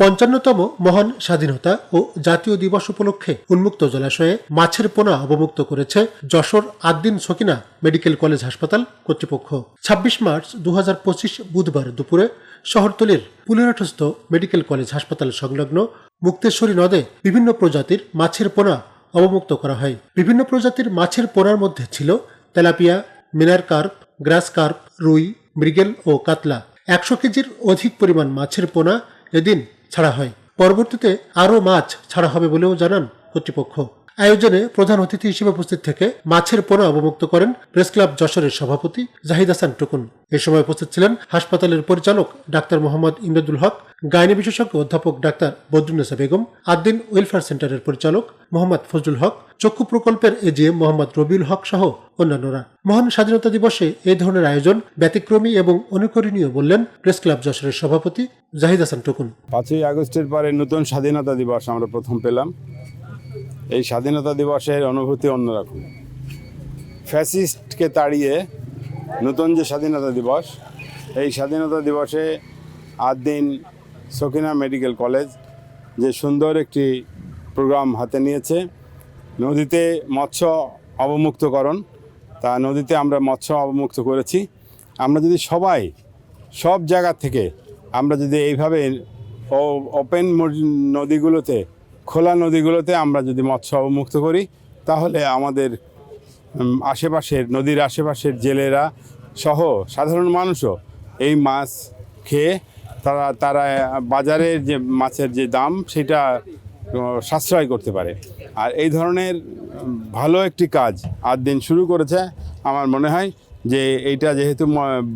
পঞ্চান্নতম মহান স্বাধীনতা ও জাতীয় দিবস উপলক্ষে উন্মুক্ত জলাশয়ে মাছের পোনা অবমুক্ত করেছে যশোর আদ্দিন সকিনা মেডিকেল কলেজ হাসপাতাল কর্তৃপক্ষ। ছাব্বিশ মার্চ দু হাজার পঁচিশ বুধবার দুপুরে শহরতলির পুলিরাঠস্থ মেডিকেল কলেজ হাসপাতাল সংলগ্ন মুক্তেশ্বরী নদে বিভিন্ন প্রজাতির মাছের পোনা অবমুক্ত করা হয়। বিভিন্ন প্রজাতির মাছের পোনার মধ্যে ছিল tilapia mirror carp grass carp রুই, মৃগেল ও কাতলা। একশো কেজির অধিক পরিমাণ মাছের পোনা এদিন ছাড়া হয়। পরবর্তীতে আরও মাছ ছাড়া হবে বলেও জানান কর্তৃপক্ষ। আয়োজনে প্রধান অতিথি হিসেবে উপস্থিত থেকে মাছের পোনা অবমুক্ত করেন প্রেস ক্লাব যশোরের সভাপতি জাহিদ হাসান টুকুন। এ সময় উপস্থিত ছিলেন হাসপাতালের পরিচালক ডাক্তার মোহাম্মদ ইমদাদুল হক, গাইনি বিশেষজ্ঞ অধ্যাপক ডাক্তার বদরুন্নেসা বেগম, আদ্দিন ওয়েলফেয়ার সেন্টারের পরিচালক মোহাম্মদ ফজলুল হক, চক্ষু প্রকল্পের এজিএম মোহাম্মদ রবিউল হক সহ অন্যান্যরা। মহান স্বাধীনতা দিবসে এই ধরনের আয়োজন ব্যতিক্রমী এবং অনুকরণীয় বললেন প্রেস ক্লাব যশোরের সভাপতি জাহিদ হাসান টুকুন। পাঁচই আগস্টের পরে নতুন স্বাধীনতা দিবস আমরা প্রথম পেলাম। এই স্বাধীনতা দিবসের অনুভূতি অন্যরকম। ফ্যাসিস্টকে তাড়িয়ে নতুন যে স্বাধীনতা দিবস, এই স্বাধীনতা দিবসে আট দিন সকিনা মেডিকেল কলেজ যে সুন্দর একটি প্রোগ্রাম হাতে নিয়েছে, নদীতে মৎস্য অবমুক্তকরণ, তা নদীতে আমরা মৎস্য অবমুক্ত করেছি। আমরা যদি সবাই সব জায়গা থেকে আমরা যদি এইভাবে ওপেন নদীগুলোতে খোলা নদীগুলোতে আমরা যদি মৎস্য অবমুক্ত করি, তাহলে আমাদের আশেপাশের, নদীর আশেপাশের জেলেরা সহ সাধারণ মানুষও এই মাছ খেয়ে তারা তারা বাজারের যে মাছের যে দাম, সেটা সাশ্রয় করতে পারে। আর এই ধরনের ভালো একটি কাজ আট দিন শুরু করেছে আমার মনে হয় যে এইটা যেহেতু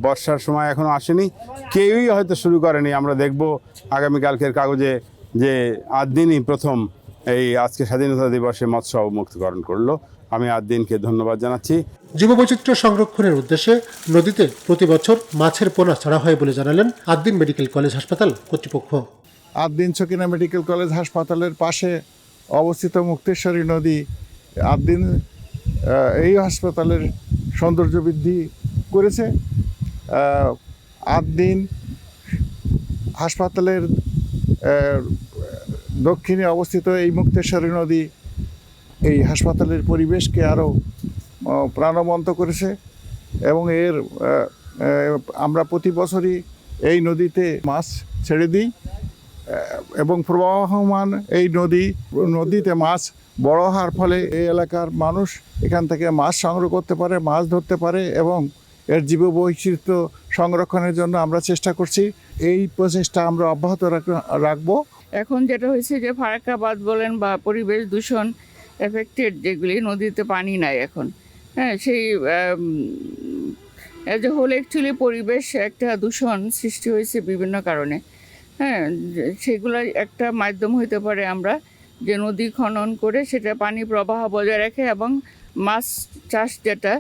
বর্ষার সময় এখনও আসেনি, কেউই হয়তো শুরু করেনি। আমরা দেখব আগামীকালকের কাগজে যে আট দিনই প্রথম এই আজকে স্বাধীনতা দিবসে মৎস্য অবমুক্তকরণ করল। আমি আট দিনকে ধন্যবাদ জানাচ্ছি। জীববৈচিত্র্য সংরক্ষণের উদ্দেশ্যে নদীতে প্রতি বছর মাছের পোনা ছাড়া হয় বলে জানালেন আদ্দিন মেডিকেল কলেজ হাসপাতাল কর্তৃপক্ষ। আদ্দিন চকিনা মেডিকেল কলেজ হাসপাতালের পাশে অবস্থিত মুক্তেশ্বরী নদী আদ্দিন এই হাসপাতালের সৌন্দর্য বৃদ্ধি করেছে। আদ্দিন হাসপাতালের দক্ষিণে অবস্থিত এই মুক্তেশ্বরী নদী এই হাসপাতালের পরিবেশকে আরও প্রাণবন্ত করেছে এবং এর আমরা প্রতি বছরই এই নদীতে মাছ ছেড়ে দিই এবং প্রবাহমান এই নদী, নদীতে মাছ বড় হওয়ার ফলে এই এলাকার মানুষ এখান থেকে মাছ সংগ্রহ করতে পারে, মাছ ধরতে পারে এবং এর জীব বৈচিত্র্য সংরক্ষণের জন্য আমরা চেষ্টা করছি। এই প্রচেষ্টা আমরা অব্যাহত রাখ- রাখব। এখন যেটা হয়েছে যে ফারাক্কাবাদ বলেন বা পরিবেশ দূষণ এফেক্টেড যেগুলি, নদীতে পানি নাই এখন। হ্যাঁ সেই এজ এ হোল অ্যাকচুয়ালি পরিবেশ একটা দূষণ সৃষ্টি হয়েছে বিভিন্ন কারণে। হ্যাঁ সেগুলোর একটা মাধ্যম হইতে পারে আমরা যে নদী খনন করে সেটা পানি প্রবাহ বজায় রাখে এবং মাছ চাষ যেটা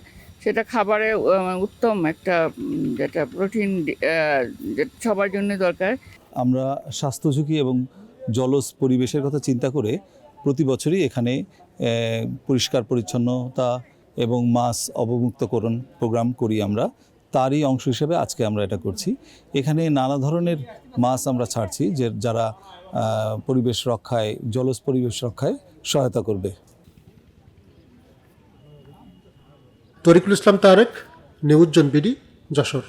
সেটা খাবারে উত্তম একটা যেটা প্রোটিন সবার জন্য দরকার। আমরা স্বাস্থ্য ঝুঁকি এবং জলজ পরিবেশের কথা চিন্তা করে প্রতি বছরই এখানে পরিষ্কার পরিচ্ছন্নতা এবং মাছ অবমুক্তকরণ প্রোগ্রাম করি আমরা। তারই অংশ হিসেবে আজকে আমরা এটা করছি। এখানে নানা ধরনের মাছ আমরা ছাড়ছি, যে যারা পরিবেশ রক্ষায়, জলজ পরিবেশ রক্ষায় সহায়তা করবে। Tarikul Islam Tarek news BD Jessore.